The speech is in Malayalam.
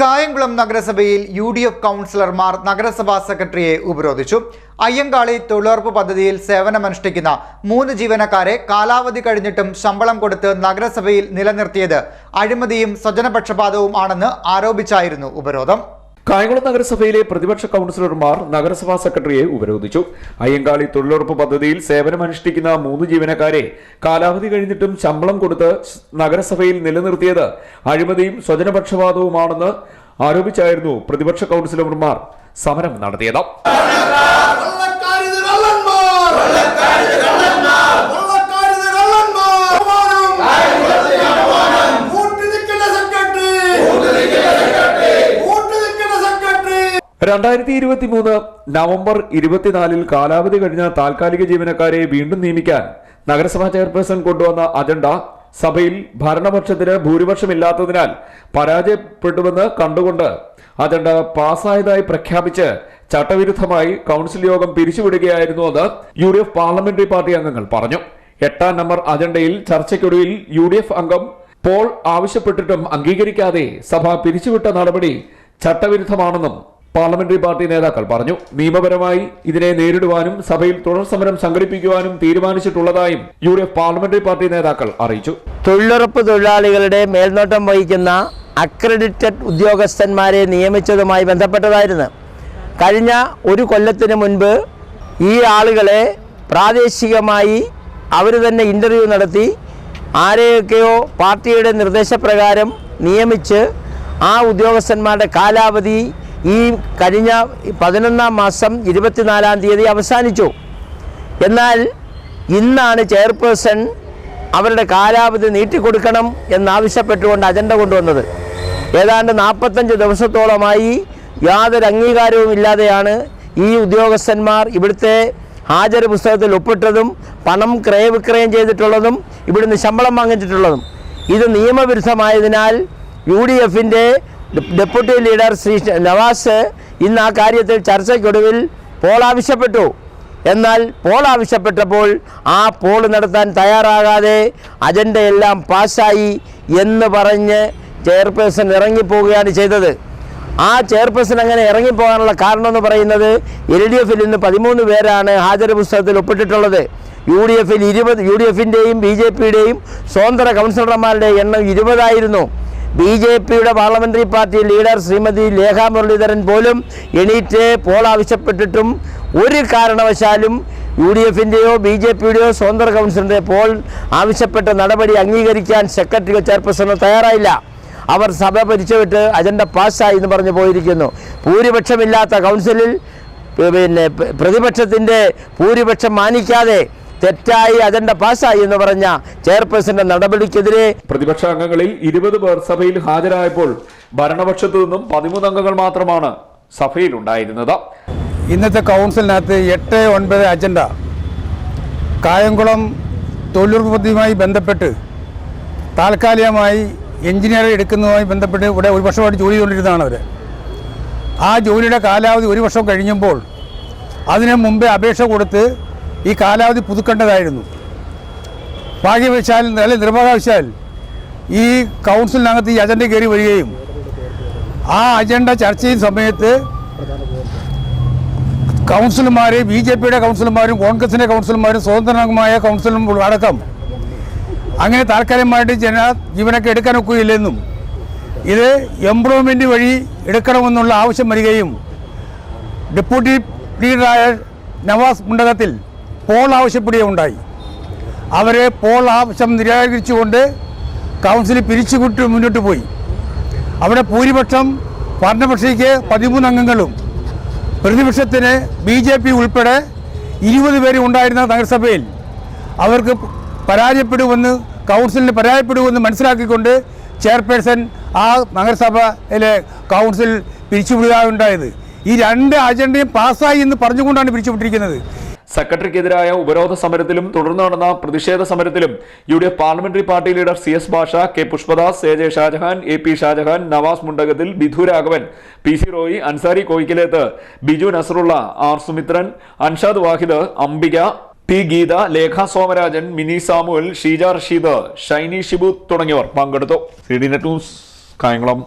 കായംകുളം നഗരസഭയിൽ യു ഡി എഫ് കൗൺസിലർമാർ നഗരസഭാ സെക്രട്ടറിയെ ഉപരോധിച്ചു. അയ്യങ്കാളി തൊഴിലുറപ്പ് പദ്ധതിയിൽ സേവനമനുഷ്ഠിക്കുന്ന മൂന്ന് ജീവനക്കാരെ കാലാവധി കഴിഞ്ഞിട്ടും ശമ്പളം കൊടുത്ത് നഗരസഭയിൽ നിലനിർത്തിയത് അഴിമതിയും സ്വജനപക്ഷപാതവും ആണെന്ന് ആരോപിച്ചായിരുന്നു ഉപരോധം. കായംകുളം നഗരസഭയിലെ പ്രതിപക്ഷ കൌൺസിലർമാർ നഗരസഭാ സെക്രട്ടറിയെ ഉപരോധിച്ചു. അയ്യങ്കാളി തൊഴിലുറപ്പ് പദ്ധതിയിൽ സേവനമനുഷ്ഠിക്കുന്ന മൂന്ന് ജീവനക്കാരെ കാലാവധി കഴിഞ്ഞിട്ടും ശമ്പളം കൊടുത്ത് നഗരസഭയിൽ നിലനിർത്തിയത് അഴിമതിയും സ്വജനപക്ഷപാതവുമാണെന്ന് ആരോപിച്ചായിരുന്നു പ്രതിപക്ഷ കൌൺസിലർമാർ സമരം നടത്തിയത്. രണ്ടായിരത്തി ഇരുപത്തി മൂന്ന് നവംബർ ഇരുപത്തിനാലിൽ കാലാവധി കഴിഞ്ഞ താൽക്കാലിക ജീവനക്കാരെ വീണ്ടും നിയമിക്കാൻ നഗരസഭാ ചെയർപേഴ്സൺ കൊണ്ടുവന്ന അജണ്ട സഭയിൽ ഭരണപക്ഷത്തിന് ഭൂരിപക്ഷമില്ലാത്തതിനാൽ പരാജയപ്പെട്ടുവെന്ന് കണ്ടുകൊണ്ട് അജണ്ട പാസായതായി പ്രഖ്യാപിച്ച് ചട്ടവിരുദ്ധമായി കൗൺസിൽ യോഗം പിരിച്ചുവിടുകയായിരുന്നു അത് U D F parliamentary party അംഗങ്ങൾ പറഞ്ഞു. എട്ടാം നമ്പർ അജണ്ടയിൽ ചർച്ചയ്ക്കൊടുവിൽ യു ഡി എഫ് അംഗം പോൾ ആവശ്യപ്പെട്ടിട്ടും അംഗീകരിക്കാതെ സഭ പിരിച്ചുവിട്ട നടപടി ചട്ടവിരുദ്ധമാണെന്നും പാർലമെന്ററി പാർട്ടി നേതാക്കൾ പറഞ്ഞു നിയമപരമായി ഇതിനെ നേരിടുവാനും സഭയിൽ തുടർ സമരം സംഘടിപ്പിക്കുവാനും തീരുമാനിച്ചിട്ടുള്ളതായും U D F parliamentary party നേതാക്കൾ അറിയിച്ചു. തൊഴിലുറപ്പ് തൊഴിലാളികളുടെ മേൽനോട്ടം വഹിക്കുന്ന അക്രഡിറ്റഡ് ഉദ്യോഗസ്ഥന്മാരെ നിയമിച്ചതുമായി ബന്ധപ്പെട്ടതായിരുന്നു. കഴിഞ്ഞ ഒരു കൊല്ലത്തിന് മുൻപ് ഈ ആളുകളെ പ്രാദേശികമായി അവർ തന്നെ ഇന്റർവ്യൂ നടത്തി ആരെയൊക്കെയോ പാർട്ടിയുടെ നിർദ്ദേശപ്രകാരം നിയമിച്ച് ആ ഉദ്യോഗസ്ഥന്മാരുടെ കാലാവധി ഈ കഴിഞ്ഞ പതിനൊന്നാം മാസം ഇരുപത്തിനാലാം തീയതി അവസാനിച്ചു. എന്നാൽ ഇന്നാണ് ചെയർപേഴ്സൺ അവരുടെ കാലാവധി നീട്ടിക്കൊടുക്കണം എന്നാവശ്യപ്പെട്ടുകൊണ്ട് അജണ്ട കൊണ്ടുവന്നത്. ഏതാണ്ട് നാൽപ്പത്തഞ്ച് ദിവസത്തോളമായി യാതൊരു അംഗീകാരവും ഇല്ലാതെയാണ് ഈ ഉദ്യോഗസ്ഥന്മാർ ഇവിടുത്തെ ഹാജർ പുസ്തകത്തിൽ ഒപ്പിട്ടതും പണം ക്രയവിക്രയം ചെയ്തിട്ടുള്ളതും ഇവിടുന്ന് ശമ്പളം വാങ്ങിച്ചിട്ടുള്ളതും. ഇത് നിയമവിരുദ്ധമായതിനാൽ യു ഡി എഫിന്റെ ഡെപ്യൂട്ടി ലീഡർ ശ്രീ നവാസ് ഇന്ന് ആ കാര്യത്തിൽ ചർച്ചയ്ക്കൊടുവിൽ പോൾ ആവശ്യപ്പെട്ടു. എന്നാൽ പോൾ ആവശ്യപ്പെട്ടപ്പോൾ ആ പോൾ നടത്താൻ തയ്യാറാകാതെ അജണ്ടയെല്ലാം പാസ്സായി എന്ന് പറഞ്ഞ് ചെയർപേഴ്സൺ ഇറങ്ങിപ്പോവുകയാണ് ചെയ്തത്. ആ ചെയർപേഴ്സൺ അങ്ങനെ ഇറങ്ങിപ്പോകാനുള്ള കാരണം എന്ന് പറയുന്നത് എൽ ഡി എഫിൽ ഇന്ന് പതിമൂന്ന് പേരാണ് ഹാജർ പുസ്തകത്തിൽ ഒപ്പിട്ടിട്ടുള്ളത്. യു ഡി എഫിൽ ഇരുപത് യു ഡി എഫിന്റെയും ബി ജെ പിയുടെയും സ്വതന്ത്ര കൗൺസിലർമാരുടെ എണ്ണം ഇരുപതായിരുന്നു. ബി ജെ പിയുടെ parliamentary party leader Shrimati Lekha Muraleedharan പോലും എണീറ്റ് പോൾ ആവശ്യപ്പെട്ടിട്ടും ഒരു കാരണവശാലും യു ഡി എഫിന്റെയോ ബി ജെ പിയുടെയോ സ്വതന്ത്ര കൗൺസിലിന്റെ പോൾ ആവശ്യപ്പെട്ട നടപടി അംഗീകരിക്കാൻ സെക്രട്ടറി ചെയർപേഴ്സണോ തയ്യാറായില്ല. അവർ സഭ പിരിച്ചുവിട്ട് അജണ്ട പാസ്സായി എന്ന് പറഞ്ഞു പോയിരിക്കുന്നു. ഭൂരിപക്ഷമില്ലാത്ത കൗൺസിലിൽ പിന്നെ പ്രതിപക്ഷത്തിന്റെ ഭൂരിപക്ഷം മാനിക്കാതെ തെറ്റായി അജണ്ട പാസ്സായി എന്ന് പറഞ്ഞ ചെയർപേഴ്സന്റെ നടപടിക്കെതിരെ പ്രതിപക്ഷ അംഗങ്ങളിൽ ഇരുപത് പേർ സഭയിൽ ഹാജരായപ്പോൾ ഭരണപക്ഷത്തു നിന്നും പതിമൂന്ന് അംഗങ്ങൾ മാത്രമാണ് സഭയിൽ ഉണ്ടായിരുന്നത്. ഇന്നത്തെ കൗൺസിലിനകത്ത് എട്ട് ഒൻപത് അജണ്ട. കായംകുളം തൊഴിലുറപ്പ് പദ്ധതിയുമായി ബന്ധപ്പെട്ട് താൽക്കാലികമായി എഞ്ചിനീയർ എടുക്കുന്നതുമായി ബന്ധപ്പെട്ട് ഇവിടെ ഒരു വർഷമായിട്ട് ജോലി ചെയ്തുകൊണ്ടിരുന്നതാണ് അവർ ആ ജോലിയുടെ കാലാവധി ഒരു വർഷം കഴിഞ്ഞപ്പോൾ അതിനു മുമ്പേ അപേക്ഷ കൊടുത്ത് ഈ കാലാവധി പുതുക്കേണ്ടതായിരുന്നു. ഭാഗ്യവശാൽ അല്ലെങ്കിൽ നിർഭാഗ്യവശാൽ ഈ കൗൺസിലിനകത്ത് ഈ അജണ്ട കയറി വരികയും ആ അജണ്ട ചർച്ച ചെയ്യുന്ന സമയത്ത് കൗൺസിലർമാർ ബി ജെ പിയുടെ കൗൺസിലർമാരും കോൺഗ്രസിന്റെ കൗൺസിലർമാരും സ്വതന്ത്രമായ കൗൺസിലും അടക്കം അങ്ങനെ താൽക്കാലികമായിട്ട് ജന ജീവനൊക്കെ എടുക്കാൻ ഒക്കുകയില്ലെന്നും ഇത് എംപ്ലോയ്മെന്റ് വഴി എടുക്കണമെന്നുള്ള ആവശ്യം വരികയും ഡെപ്യൂട്ടി ലീഡറായ നവാസ് മുണ്ടകത്തിൽ പോൾ ആവശ്യപ്പെടുകയുണ്ടായി അവരെ പോൾ ആവശ്യം നിരാകരിച്ചുകൊണ്ട് കൗൺസിൽ പിരിച്ചുവിട്ട് മുന്നോട്ട് പോയി. അവിടെ ഭൂരിപക്ഷം ഭരണപക്ഷയ്ക്ക് പതിമൂന്ന് അംഗങ്ങളും പ്രതിപക്ഷത്തിന് ബി ജെ പി ഉൾപ്പെടെ ഇരുപത് പേരും ഉണ്ടായിരുന്ന നഗരസഭയിൽ അവർക്ക് പരാജയപ്പെടുമെന്ന് കൗൺസിലിന് പരാജയപ്പെടുമെന്ന് മനസ്സിലാക്കിക്കൊണ്ട് ചെയർപേഴ്സൺ ആ നഗരസഭയിലെ കൗൺസിൽ പിരിച്ചുവിടുകയുണ്ടായത്. ഈ രണ്ട് അജണ്ടയും പാസ്സായി എന്ന് പറഞ്ഞുകൊണ്ടാണ് പിരിച്ചുവിട്ടിരിക്കുന്നത്. സെക്രട്ടറിക്കെതിരായ ഉപരോധ സമരത്തിലും തുടർന്ന് നടന്ന പ്രതിഷേധ സമരത്തിലും U D F parliamentary party leader C S Basha K Pushpadas A J Shajahan A P Shajahan Navas Mundakathil Bidhu Raghavan P C Roy Ansari Koyikkalethu Biju Nasarulla R Sumithran Anshad Wahid Ambika P Geetha Lekha Somarajan Mini Samuel Sheeja Rasheed Shiny Shibu തുടങ്ങിയവർ പങ്കെടുത്തു. C D net news Kayamkulam.